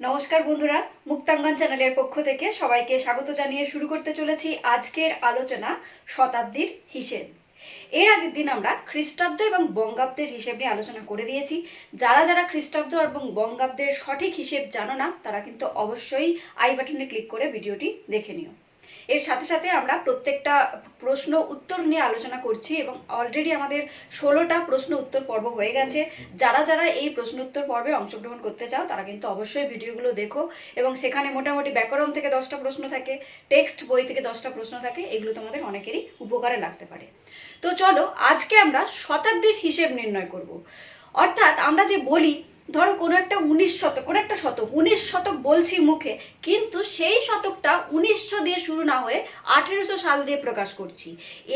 নমস্কার বন্ধুরা, মুক্তাঙ্গন চ্যানেলের পক্ষ থেকে সবাইকে স্বাগত জানিয়ে শুরু করতে চলেছি আজকের আলোচনা শতাব্দীর হিসেব। এর আগের দিন আমরা খ্রিস্টাব্দ এবং বঙ্গাব্দের হিসেব নিয়ে আলোচনা করে দিয়েছি। যারা যারা খ্রিস্টাব্দ এবং বঙ্গাব্দের সঠিক হিসেব জানো না, তারা কিন্তু অবশ্যই আই বাটনে ক্লিক করে ভিডিওটি দেখে নিও। এর সাথে সাথে আমরা প্রত্যেকটা প্রশ্ন উত্তর নিয়ে আলোচনা করছি এবং অলরেডি আমাদের ষোলোটা প্রশ্ন উত্তর পর্ব হয়ে গেছে। যারা যারা এই প্রশ্ন উত্তর পর্বে অংশগ্রহণ করতে চাও, তারা কিন্তু অবশ্যই ভিডিওগুলো দেখো এবং সেখানে মোটামুটি ব্যাকরণ থেকে দশটা প্রশ্ন থাকে টেক্সট বই থেকে দশটা প্রশ্ন থাকে, এগুলো তোমাদের অনেকেরই উপকারে লাগতে পারে। তো চলো, আজকে আমরা শতাব্দীর হিসেব নির্ণয় করব। অর্থাৎ আমরা যে বলি ধরো কোনো একটা উনিশ শতক, কোনো একটা শতক, উনিশ শতক বলছি মুখে, কিন্তু সেই শতকটা উনিশশো দিয়ে শুরু না হয়ে আঠেরোশো সাল দিয়ে প্রকাশ করছি।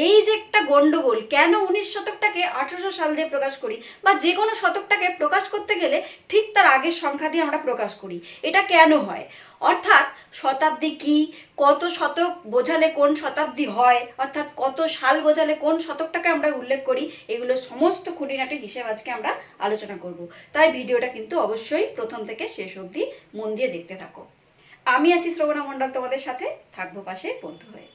এই যে একটা গন্ডগোল, কেন উনিশ শতকটাকে আঠেরোশো সাল দিয়ে প্রকাশ করি বা যে কোনো শতকটাকে প্রকাশ করতে গেলে ঠিক তার আগের সংখ্যা দিয়ে আমরা প্রকাশ করি? এটা কেন হয়? অর্থাৎ শতাব্দী কি, কত শতক বোঝালে কোন শতাব্দী হয়, অর্থাৎ কত সাল বোঝালে কোন শতকটাকে আমরা উল্লেখ করি, এগুলো সমস্ত খুঁটিনাটির হিসেব আজকে আমরা আলোচনা করব। তাই ভিডিওটা কিন্তু অবশ্যই প্রথম থেকে শেষ অবধি মন দিয়ে দেখতে থাকো। আমি আছি শ্রবণা মণ্ডল, তোমাদের সাথে থাকব পাশে বন্ধু হয়ে।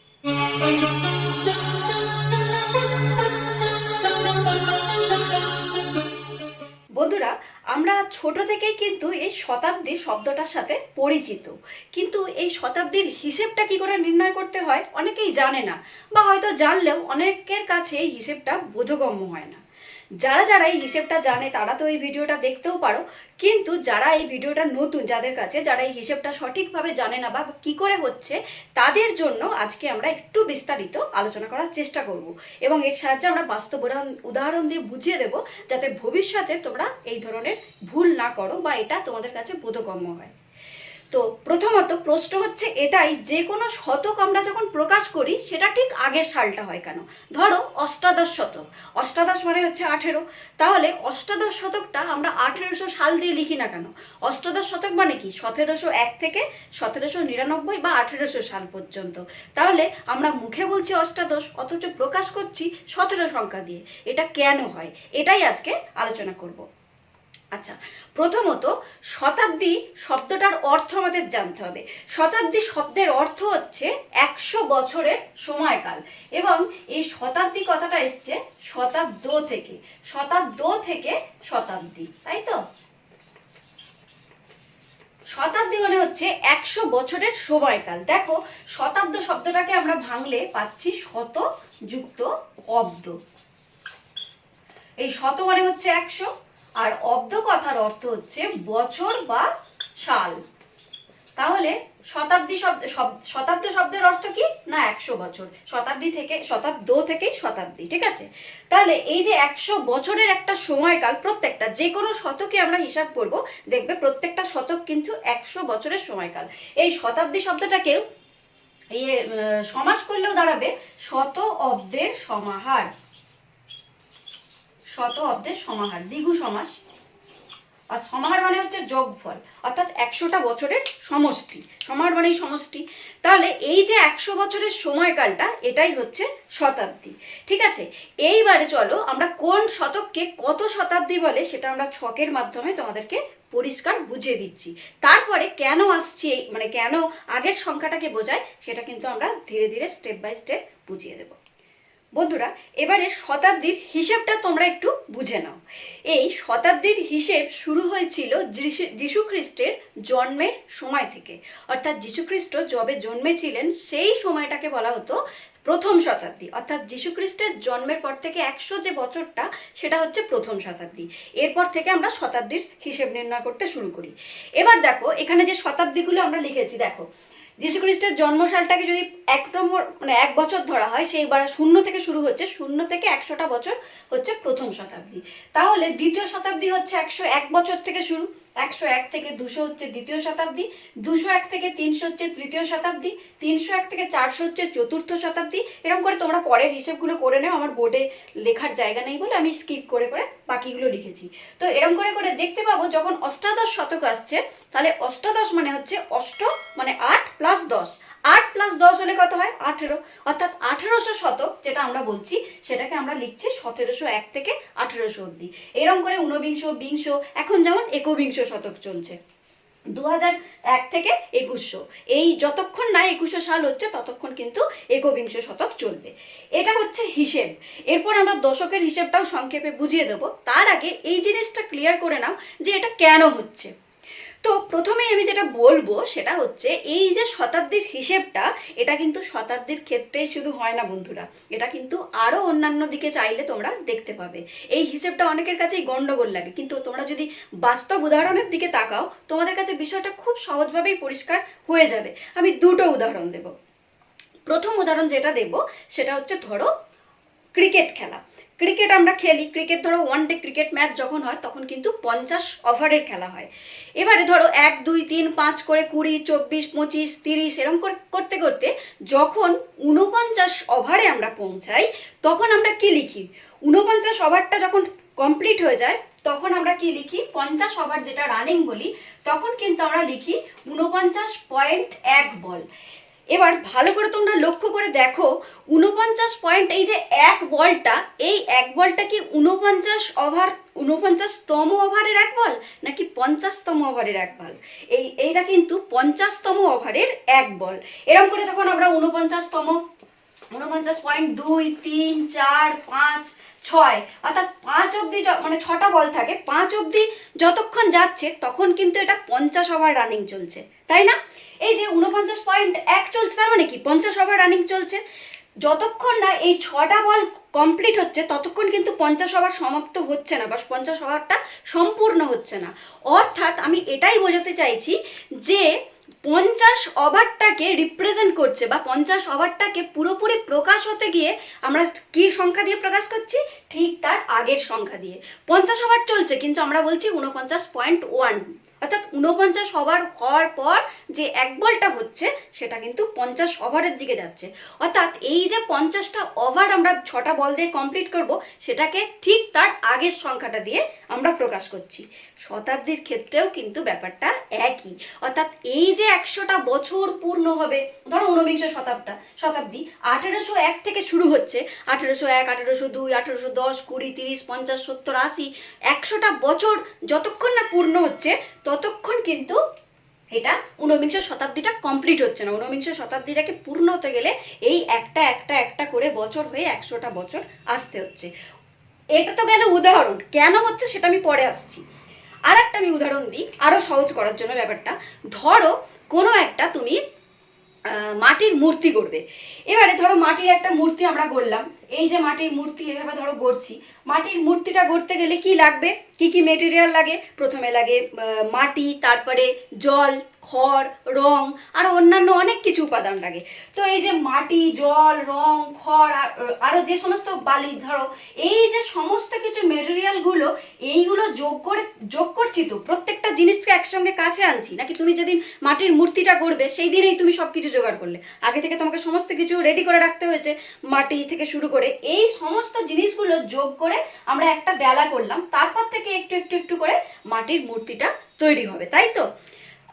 বন্ধুরা, আমরা ছোট থেকেই কিন্তু এই শতাব্দী শব্দটার সাথে পরিচিত। কিন্তু এই শতাব্দীর হিসেবটা কি করে নির্ণয় করতে হয়, অনেকেই জানে না, বা হয়তো জানলেও অনেকের কাছে এই হিসেবটা বোধগম্য হয় না। যারা যারা এই হিসেবটা জানে, তারা তো এই ভিডিওটা দেখতেও পারো। কিন্তু যারা এই ভিডিওটা নতুন, যাদের কাছে, যারা এই হিসেবটা সঠিকভাবে জানে না বা কি করে হচ্ছে, তাদের জন্য আজকে আমরা একটু বিস্তারিত আলোচনা করার চেষ্টা করব। এবং এর সাহায্যে আমরা বাস্তব উদাহরণ- দিয়ে বুঝিয়ে দেব, যাতে ভবিষ্যতে তোমরা এই ধরনের ভুল না করো বা এটা তোমাদের কাছে বোধগম্য হয়। তো প্রথমত প্রশ্ন হচ্ছে এটাই, যে কোনো শতক আমরা যখন প্রকাশ করি, সেটা ঠিক আগের সালটা হয় কেন? ধরো অষ্টাদশ শতক। অষ্টাদশ মানে হচ্ছে আঠেরো। তাহলে অষ্টাদশ শতকটা আমরা আঠেরোশো সাল দিয়ে লিখি না কেন? অষ্টাদশ শতক মানে কি? সতেরোশো এক থেকে সতেরোশো নিরানব্বই বা আঠেরোশো সাল পর্যন্ত। তাহলে আমরা মুখে বলছি অষ্টাদশ, অথচ প্রকাশ করছি সতেরো সংখ্যা দিয়ে। এটা কেন হয়? এটাই আজকে আলোচনা করব। আচ্ছা প্রথমত শতাব্দী শব্দটার অর্থ আমাদের জানতে হবে। শতাব্দী শব্দের অর্থ হচ্ছে একশো বছরের সময়কাল এবং এই শতাব্দী কথাটা এসছে শতাব্দ থেকে। শতাব্দ থেকে শতাব্দী, তাই তো? শতাব্দী মানে হচ্ছে একশো বছরের সময়কাল। দেখো, শতাব্দ শব্দটাকে আমরা ভাঙলে পাচ্ছি শত যুক্ত অব্দ। এই শত মানে হচ্ছে একশো আর অব্দ কথার অর্থ হচ্ছে বছর বা সাল। তাহলে শতাব্দী শব্দ, শব- শতাব্দ শব্দের অর্থ কি? না, একশো বছর। শতাব্দী থেকে, শতাব্দ থেকে শতাব্দী, ঠিক আছে? তাহলে এই যে একশো বছরের একটা সময়কাল, প্রত্যেকটা, যে কোনো শতকে আমরা হিসাব করব, দেখবে প্রত্যেকটা শতক কিন্তু একশো বছরের সময়কাল। এই শতাব্দী শব্দটাকেও ইয়ে সমাস করলেও দাঁড়াবে শত অব্দের সমাহার। শত অব্দের সমাহার, দ্বিগু সমাস। আর সমাহার মানে হচ্ছে যোগফল, অর্থাৎ একশোটা বছরের সমষ্টি। সমাহার মানেই সমষ্টি। তাহলে এই যে একশো বছরের সময়কালটা, এটাই হচ্ছে শতাব্দী। ঠিক আছে? এইবারে চলো, আমরা কোন শতককে কত শতাব্দী বলে, সেটা আমরা ছকের মাধ্যমে তোমাদেরকে পরিষ্কার বুঝিয়ে দিচ্ছি। তারপরে কেন আসছি মানে কেন আগের সংখ্যাটাকে বোঝায়, সেটা কিন্তু আমরা ধীরে ধীরে স্টেপ বাই স্টেপ বুঝিয়ে দেবো। বন্ধুরা, এবারে শতাব্দীর হিসেবটা তোমরা একটু বুঝে নাও। এই শতাব্দীর হিসেব শুরু হয়েছিল খ্রিস্টের জন্মের সময় থেকে। অর্থাৎ যিশু খ্রিস্ট যবে জন্মেছিলেন, সেই সময়টাকে বলা হতো প্রথম শতাব্দী। অর্থাৎ যিশু খ্রিস্টের জন্মের পর থেকে একশো যে বছরটা, সেটা হচ্ছে প্রথম শতাব্দী। এরপর থেকে আমরা শতাব্দীর হিসেব নির্ণয় করতে শুরু করি। এবার দেখো, এখানে যে শতাব্দীগুলো আমরা লিখেছি, দেখো। যীশু খ্রিস্টের জন্মসালটাকে যদি এক নম্বর মানে এক বছর ধরা হয় সেই বার শূন্য থেকে শুরু হচ্ছে, শূন্য থেকে একশোটা বছর হচ্ছে প্রথম শতাব্দী। তাহলে দ্বিতীয় শতাব্দী হচ্ছে একশো এক বছর থেকে শুরু, একশো এক থেকে দুশো হচ্ছে দ্বিতীয় শতাব্দী, দুশো এক থেকে তিনশো হচ্ছে তৃতীয় শতাব্দী, তিনশো এক থেকে চারশো হচ্ছে চতুর্থ শতাব্দী। এরকম করে তোমরা পরের হিসেবগুলো করে নাও, আমার বোর্ডে লেখার জায়গা নেই বলে আমি স্কিপ করে করে বাকিগুলো লিখেছি। তো এরকম করে করে দেখতে পাবো, যখন অষ্টাদশ শতক আসছে, তাহলে অষ্টাদশ মানে হচ্ছে অষ্ট মানে আট প্লাস দশ। আট প্লাস দশ হলে কত হয়? আঠেরো। অর্থাৎ আঠেরোশো শতক, যেটা আমরা বলছি, সেটাকে আমরা লিখছি সতেরোশো এক থেকে আঠেরোশো অব্দি এরকম করে ঊনবিংশ, বিংশ, এখন যেমন একবিংশ শতক চলছে। দু এক থেকে একুশশো। এই যতক্ষণ না একুশশো সাল হচ্ছে, ততক্ষণ কিন্তু একবিংশ শতক চলবে। এটা হচ্ছে হিসেব। এরপর আমরা দশকের হিসেবটাও সংক্ষেপে বুঝিয়ে দেবো। তার আগে এই জিনিসটা ক্লিয়ার করে নাও যে এটা কেন হচ্ছে। তো প্রথমেই আমি যেটা বলব সেটা হচ্ছে, এই যে শতাব্দীর হিসেবটা, এটা কিন্তু শতাব্দীর ক্ষেত্রে শুধু হয় না বন্ধুরা। এটা কিন্তু আরও অন্যান্য দিকে চাইলে তোমরা দেখতে পাবে। এই হিসেবটা অনেকের কাছেই গন্ডগোল লাগে। কিন্তু তোমরা যদি বাস্তব উদাহরণের দিকে তাকাও, তোমাদের কাছে বিষয়টা খুব সহজভাবেই পরিষ্কার হয়ে যাবে। আমি দুটো উদাহরণ দেব। প্রথম উদাহরণ যেটা দেব, সেটা হচ্ছে ধরো, ক্রিকেট খেলা। ক্রিকেট আমরা খেলি। ক্রিকেট ধরো ওয়ান ডে ক্রিকেট ম্যাচ যখন হয়, তখন কিন্তু পঞ্চাশ ওভারের খেলা হয়। এবারে ধরো এক, দুই, তিন, পাঁচ করে কুড়ি, চব্বিশ, পঁচিশ, তিরিশ এরকম করতে করতে যখন উনপঞ্চাশ ওভারে আমরা পৌঁছাই, তখন আমরা কি লিখি? উনপঞ্চাশ ওভারটা যখন কমপ্লিট হয়ে যায়, তখন আমরা কি লিখি? পঞ্চাশ ওভার যেটা রানিং বলি, তখন কিন্তু আমরা লিখি উনপঞ্চাশ পয়েন্ট এক বল। এবার ভালো করে তোমরা লক্ষ্য করে দেখো উনপঞ্চাশ পয়েন্ট এই যে এক বলটা, এই এক বলটা কি উনপঞ্চাশ ওভার উনপঞ্চাশতম ওভারের এক বল, নাকি পঞ্চাশতম ওভারের এক বল? এই, এইটা কিন্তু পঞ্চাশতম ওভারের এক বল। এরকম করে যখন আমরা উনপঞ্চাশতম উনপঞ্চাশ পয়েন্ট দুই, তিন, চার, পাঁচ, ছয়, অর্থাৎ পাঁচ অবধি মানে ছটা বল থাকে, পাঁচ অবধি যতক্ষণ যাচ্ছে, তখন কিন্তু এটা পঞ্চাশ ওভার রানিং চলছে। তাই না? এই যে উনপঞ্চাশ পয়েন্ট এক চলছে, তার মানে কি? পঞ্চাশ ওভার রানিং চলছে। যতক্ষণ না এই ছটা বল কমপ্লিট হচ্ছে, ততক্ষণ কিন্তু পঞ্চাশ ওভার সমাপ্ত হচ্ছে না, বা পঞ্চাশ ওভারটা সম্পূর্ণ হচ্ছে না। অর্থাৎ আমি এটাই বোঝাতে চাইছি যে পঞ্চাশ ওভারটাকে রিপ্রেজেন্ট করছে, বা পঞ্চাশ ওভারটাকে পুরোপুরি প্রকাশ হতে গিয়ে আমরা কি সংখ্যা দিয়ে প্রকাশ করছি? ঠিক তার আগের সংখ্যা দিয়ে। পঞ্চাশ ওভার চলছে, কিন্তু আমরা বলছি উনপঞ্চাশ পয়েন্ট ওয়ান অর্থাৎ উনপঞ্চাশ ওভার হওয়ার পর যে এক বলটা হচ্ছে, সেটা কিন্তু পঞ্চাশ ওভারের দিকে যাচ্ছে। অর্থাৎ এই যে পঞ্চাশটা ওভার আমরা ছটা বল দিয়ে কমপ্লিট করব, সেটাকে ঠিক তার আগের সংখ্যাটা দিয়ে আমরা প্রকাশ করছি। শতাব্দীর ক্ষেত্রেও কিন্তু ব্যাপারটা একই। অর্থাৎ এই যে একশোটা বছর পূর্ণ হবে, ধরো ঊনবিংশ শতাব্দা, শতাব্দী আঠেরোশো এক থেকে শুরু হচ্ছে। আঠেরোশো এক, আঠেরোশো দুই, আঠেরোশো দশ, কুড়ি, তিরিশ, পঞ্চাশ, সত্তর, আশি, একশোটা বছর যতক্ষণ না পূর্ণ হচ্ছে, ততক্ষণ কিন্তু এটা ঊনবিংশ শতাব্দীটা কমপ্লিট হচ্ছে না। ঊনবিংশ শতাব্দীটাকে পূর্ণ হতে গেলে এই একটা একটা একটা করে বছর হয়ে একশোটা বছর আসতে হচ্ছে। এটা তো গেল উদাহরণ। কেন হচ্ছে সেটা আমি পরে আসছি। আর একটা আমি উদাহরণ দিই, আরও সহজ করার জন্য ব্যাপারটা। ধরো, কোনো একটা তুমি মাটির মূর্তি গড়বে। এবারে ধরো মাটির একটা মূর্তি আমরা গড়লাম। এই যে মাটির মূর্তি এভাবে ধরো গড়ছি। মাটির মূর্তিটা গড়তে গেলে কি লাগবে? কি কি মেটেরিয়াল লাগে? প্রথমে লাগে মাটি, তারপরে জল খড়, রং, আর অন্যান্য অনেক কিছু উপাদান লাগে। তো এই যে মাটি, জল, রং, খড়, আর যে সমস্ত বালি, ধরো, এই যে সমস্ত কিছু মেটেরিয়ালগুলো, এইগুলো যোগ করে, যোগ করছি তো, প্রত্যেকটা জিনিসকে একসঙ্গে কাছে আনছি? নাকি তুমি যেদিন মাটির মূর্তিটা করবে সেই দিনেই তুমি সবকিছু জোগাড় করলে? আগে থেকে তোমাকে সমস্ত কিছু রেডি করে রাখতে হয়েছে, মাটি থেকে শুরু করে এই সমস্ত জিনিসগুলো যোগ করে আমরা একটা বেলা করলাম, তারপর থেকে একটু একটু একটু করে মাটির মূর্তিটা তৈরি হবে, তাই তো?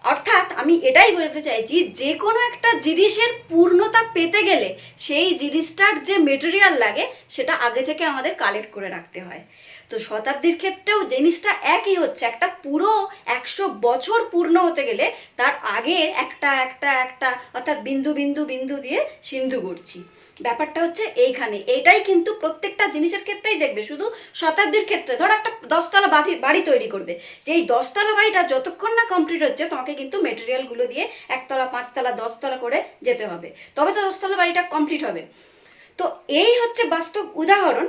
অর্থাৎ আমি এটাই বোঝাতে চাইছি, যে কোনো একটা জিনিসের পূর্ণতা পেতে গেলে সেই জিনিসটার যে মেটেরিয়াল লাগে, সেটা আগে থেকে আমাদের কালেক্ট করে রাখতে হয়। তো শতাব্দীর ক্ষেত্রেও জিনিসটা একই হচ্ছে, একটা পুরো একশো বছর পূর্ণ হতে গেলে তার আগের একটা একটা একটা, অর্থাৎ বিন্দু বিন্দু বিন্দু দিয়ে সিন্ধু করছি ব্যাপারটা হচ্ছে এইখানে। এইটাই কিন্তু প্রত্যেকটা জিনিসের ক্ষেত্রেই দেখবে, শুধু শতাব্দীর ক্ষেত্রে। ধরো একটা দশতলা বাড়ি বাড়ি তৈরি করবে। যে এই দশতলা বাড়িটা যতক্ষণ না কমপ্লিট হচ্ছে, তোমাকে কিন্তু মেটেরিয়ালগুলো দিয়ে একতলা, পাঁচতলা, দশতলা করে যেতে হবে। তবে তো দশতলা বাড়িটা কমপ্লিট হবে। তো এই হচ্ছে বাস্তব উদাহরণ।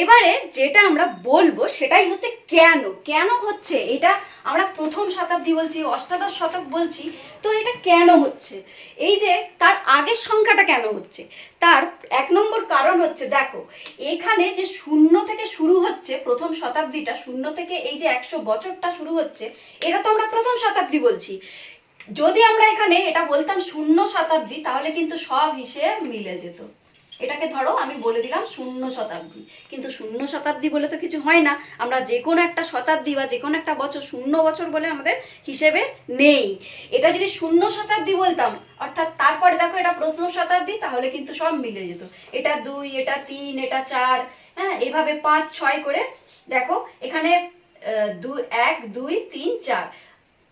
এবারে যেটা আমরা বলব সেটাই হচ্ছে কেন? কেন হচ্ছে? এটা আমরা প্রথম শতাব্দী বলছি, অষ্টাদশ শতক বলছি, তো এটা কেন হচ্ছে? এই যে তার আগের সংখ্যাটা কেন হচ্ছে? তার এক নম্বর কারণ হচ্ছে, দেখো, এখানে যে শূন্য থেকে শুরু হচ্ছে, প্রথম শতাব্দীটা শূন্য থেকে এই যে একশো বছরটা শুরু হচ্ছে, এটা তো আমরা প্রথম শতাব্দী বলছি। যদি আমরা এখানে এটা বলতাম শূন্য শতাব্দী, তাহলে কিন্তু সব হিসেব মিলে যেত। এটাকে ধরো, আমি বলে দিলাম শূন্য শতাব্দী। কিন্তু শূন্য শতাব্দী বলে তো কিছু হয় না। আমরা যে কোনো একটা শতাব্দী বা যে কোনো একটা বছর, শূন্য বছর বলে আমাদের হিসেবে নেই। এটা যদি শূন্য শতাব্দী বলতাম, অর্থাৎ তারপরে দেখো এটা প্রথম শতাব্দী, তাহলে কিন্তু সব মিলে যেত। এটা দুই, এটা তিন, এটা চার হ্যাঁ এভাবে পাঁচ, ছয় করে দেখো, এখানে দু এক, দুই, তিন, চার।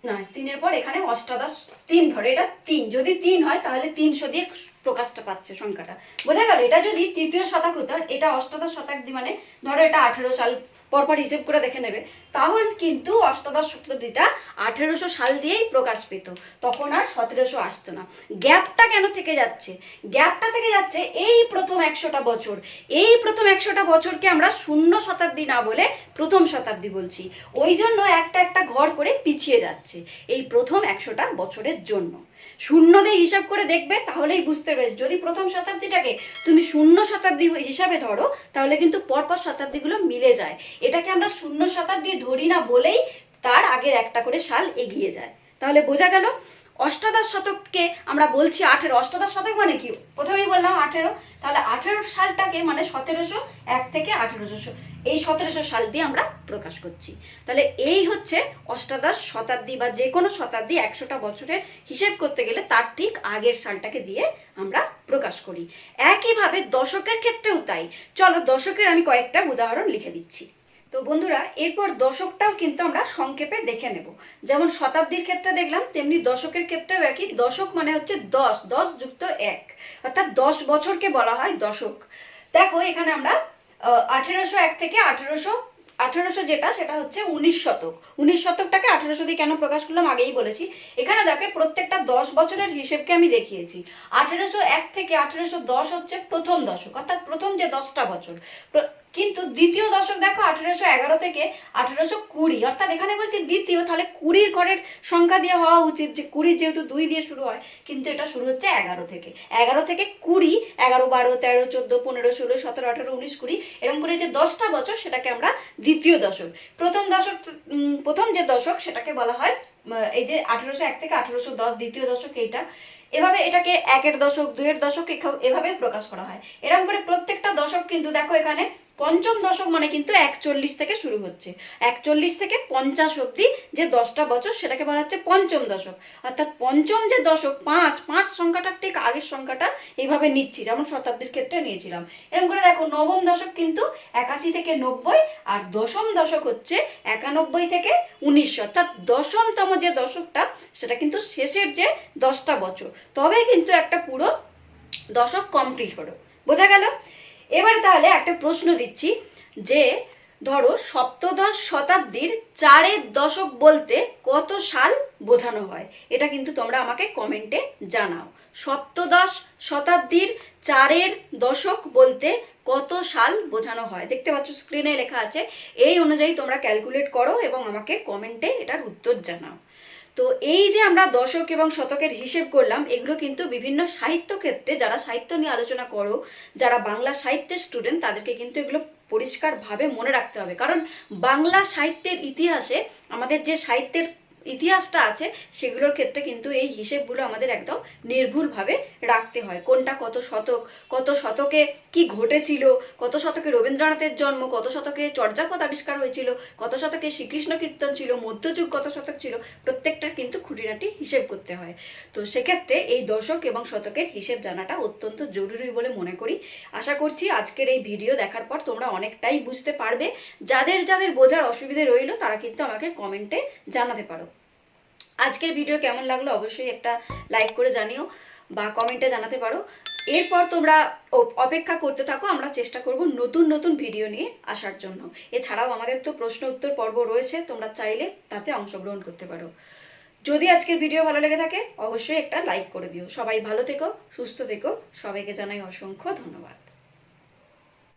না তিনের পর এখানে অষ্টাদশ, তিন ধরে, এটা তিন। যদি তিন হয়, তাহলে তিনশো দিয়ে প্রকাশটা পাচ্ছে সংখ্যাটা। বোঝা গেল, এটা যদি তৃতীয় শতাক হতো, এটা অষ্টাদশ শতাব্দী মানে ধরো এটা আঠেরো সাল পরপর হিসেব করে দেখে নেবে, তাহলে কিন্তু অষ্টাদশ শতাব্দীটা আঠেরোশো সাল দিয়েই প্রকাশ পেত, তখন আর সতেরোশো আসতো না। গ্যাপটা কেন থেকে যাচ্ছে? গ্যাপটা থেকে যাচ্ছে এই প্রথম একশোটা বছর। এই প্রথম একশোটা বছরকে আমরা শূন্য শতাব্দী না বলে প্রথম শতাব্দী বলছি। ওই জন্য একটা একটা ঘর করে পিছিয়ে যাচ্ছে এই প্রথম একশোটা বছরের জন্য। শূন্য দিয়ে হিসাব করে দেখবে, তাহলেই বুঝতে পারবে যদি প্রথম শতাব্দীটাকে তুমি শূন্য শতাব্দী হিসাবে ধরো, তাহলে কিন্তু পরপর শতাব্দীগুলো মিলে যায়। এটাকে আমরা শূন্য শতাব্দী ধরি না বলেই তার আগের একটা করে সাল এগিয়ে যায়। তাহলে বোঝা গেল, অষ্টাদশ শতককে আমরা বলছি আঠেরো। অষ্টাদশ শতক মানে কি? প্রথমেই বললাম আঠেরো। তাহলে আঠেরো সালটাকে মানে সতেরোশো এক থেকে আঠেরোশো। এই সতেরোশো সাল দিয়ে আমরা প্রকাশ করছি। তাহলে এই হচ্ছে অষ্টাদশ শতাব্দী বা যে কোনো শতাব্দী একশোটা বছরের হিসেব করতে গেলে তার ঠিক আগের সালটাকে দিয়ে আমরা প্রকাশ করি। একইভাবে দশকের ক্ষেত্রেও তাই। চলো দশকের আমি কয়েকটা উদাহরণ লিখে দিচ্ছি। তো বন্ধুরা, এরপর দশকটাও কিন্তু আমরা সংক্ষেপে দেখে নেব। যেমন শতাব্দীর ক্ষেত্রে দেখলাম, তেমনি দশকের ক্ষেত্রেও একই। দশক মানে হচ্ছে দশ দশ যুক্ত এক। অর্থাৎ দশ বছরকে বলা হয় দশক। দেখো, এখানে আমরা আঠেরোশো এক থেকে আঠেরোশো আঠেরোশো যেটা, সেটা হচ্ছে উনিশ শতক। উনিশ শতকটাকে আঠেরোশো দিয়ে কেন প্রকাশ করলাম? আগেই বলেছি। এখানে দেখে প্রত্যেকটা দশ বছরের হিসেবকে আমি দেখিয়েছি। আঠেরোশো এক থেকে আঠেরোশো দশ হচ্ছে প্রথম দশক, অর্থাৎ প্রথম যে দশটা বছর। কিন্তু দ্বিতীয় দশক দেখো, আঠেরোশো এগারো থেকে আঠেরোশো কুড়ি। অর্থাৎ এখানে বলছি দ্বিতীয়, তাহলে কুড়ির ঘরের সংখ্যা দিয়ে হওয়া উচিত যে কুড়ি যেহেতু দুই দিয়ে শুরু হয়, কিন্তু এটা শুরু হচ্ছে এগারো থেকে। এগারো থেকে কুড়ি, এগারো, বারো, তেরো, চোদ্দ, পনেরো, ষোলো, সতেরো, আঠেরো, উনিশ, কুড়ি, এরকম করে যে দশটা বছর সেটাকে আমরা দ্বিতীয় দশক। প্রথম দশক প্রথম যে দশক সেটাকে বলা হয় এই যে আঠেরোশো এক থেকে আঠেরোশো দশ, দ্বিতীয় দশক এইটা, এভাবে এটাকে একের দশক দুয়ের দশক এভাবে প্রকাশ করা হয়। এরকম করে প্রত্যেকটা দশক কিন্তু দেখো এখানে পঞ্চম দশক মানে কিন্তু একচল্লিশ থেকে শুরু হচ্ছে। একচল্লিশ থেকে পঞ্চাশ অব্দি যে দশটা বছর সেটাকে বলা হচ্ছে পঞ্চম দশক। অর্থাৎ পঞ্চম যে দশক, পাঁচ পাঁচ সংখ্যাটা ঠিক আগের সংখ্যাটা এইভাবে নিচ্ছি, যেমন শতাব্দীর ক্ষেত্রে নিয়েছিলাম। এরকম করে দেখো, নবম দশক কিন্তু একাশি থেকে নব্বই, আর দশম দশক হচ্ছে একানব্বই থেকে উনিশশো অর্থাৎ দশমতম যে দশকটা, সেটা কিন্তু শেষের যে দশটা বছর। তবে কিন্তু একটা পুরো দশক কমপ্লিট হলো। বোঝা গেল? এবার তাহলে একটা প্রশ্ন দিচ্ছি, যে ধরো সপ্তদশ শতাব্দীর চারের দশক বলতে কত সাল বোঝানো হয়? এটা কিন্তু তোমরা আমাকে কমেন্টে জানাও। সপ্তদশ শতাব্দীর চারের দশক বলতে কত সাল বোঝানো হয়? দেখতে পাচ্ছ স্ক্রিনে লেখা আছে, এই অনুযায়ী তোমরা ক্যালকুলেট করো এবং আমাকে কমেন্টে এটার উত্তর জানাও। তো এই যে আমরা দশক এবং শতকের হিসেব করলাম, এগুলো কিন্তু বিভিন্ন সাহিত্য ক্ষেত্রে যারা সাহিত্য নিয়ে আলোচনা করো, যারা বাংলা সাহিত্যের স্টুডেন্ট তাদেরকে কিন্তু এগুলো পরিষ্কারভাবে মনে রাখতে হবে। কারণ বাংলা সাহিত্যের ইতিহাসে আমাদের যে সাহিত্যের ইতিহাসটা আছে, সেগুলোর ক্ষেত্রে কিন্তু এই হিসেবগুলো আমাদের একদম নির্ভুলভাবে রাখতে হয়। কোনটা কত শতক, কত শতকে কি ঘটেছিল, কত শতকে রবীন্দ্রনাথের জন্ম, কত শতকে চর্যাপদ আবিষ্কার হয়েছিল, কত শতকে শ্রীকৃষ্ণ কীর্তন ছিল, মধ্যযুগ কত শতক ছিল প্রত্যেকটার কিন্তু খুঁটিনাটি হিসেব করতে হয়। তো সেক্ষেত্রে এই দশক এবং শতকের হিসেব জানাটা অত্যন্ত জরুরি বলে মনে করি। আশা করছি আজকের এই ভিডিও দেখার পর তোমরা অনেকটাই বুঝতে পারবে। যাদের যাদের বোঝার অসুবিধে রইল, তারা কিন্তু আমাকে কমেন্টে জানাতে পারো। আজকের ভিডিও কেমন লাগল অবশ্যই একটা লাইক করে জানিও বা কমেন্টে জানাতে পারো। এরপর তোমরা অপেক্ষা করতে থাকো, আমরা চেষ্টা করব নতুন নতুন ভিডিও নিয়ে আসার জন্য। এছাড়াও আমাদের তো প্রশ্ন উত্তর পর্ব রয়েছে, তোমরা চাইলে তাতে অংশগ্রহণ করতে পারো। যদি আজকের ভিডিও ভালো লেগে থাকে, অবশ্যই একটা লাইক করে দিও। সবাই ভালো থেকো, সুস্থ থেকো। সবাইকে জানাই অসংখ্য ধন্যবাদ।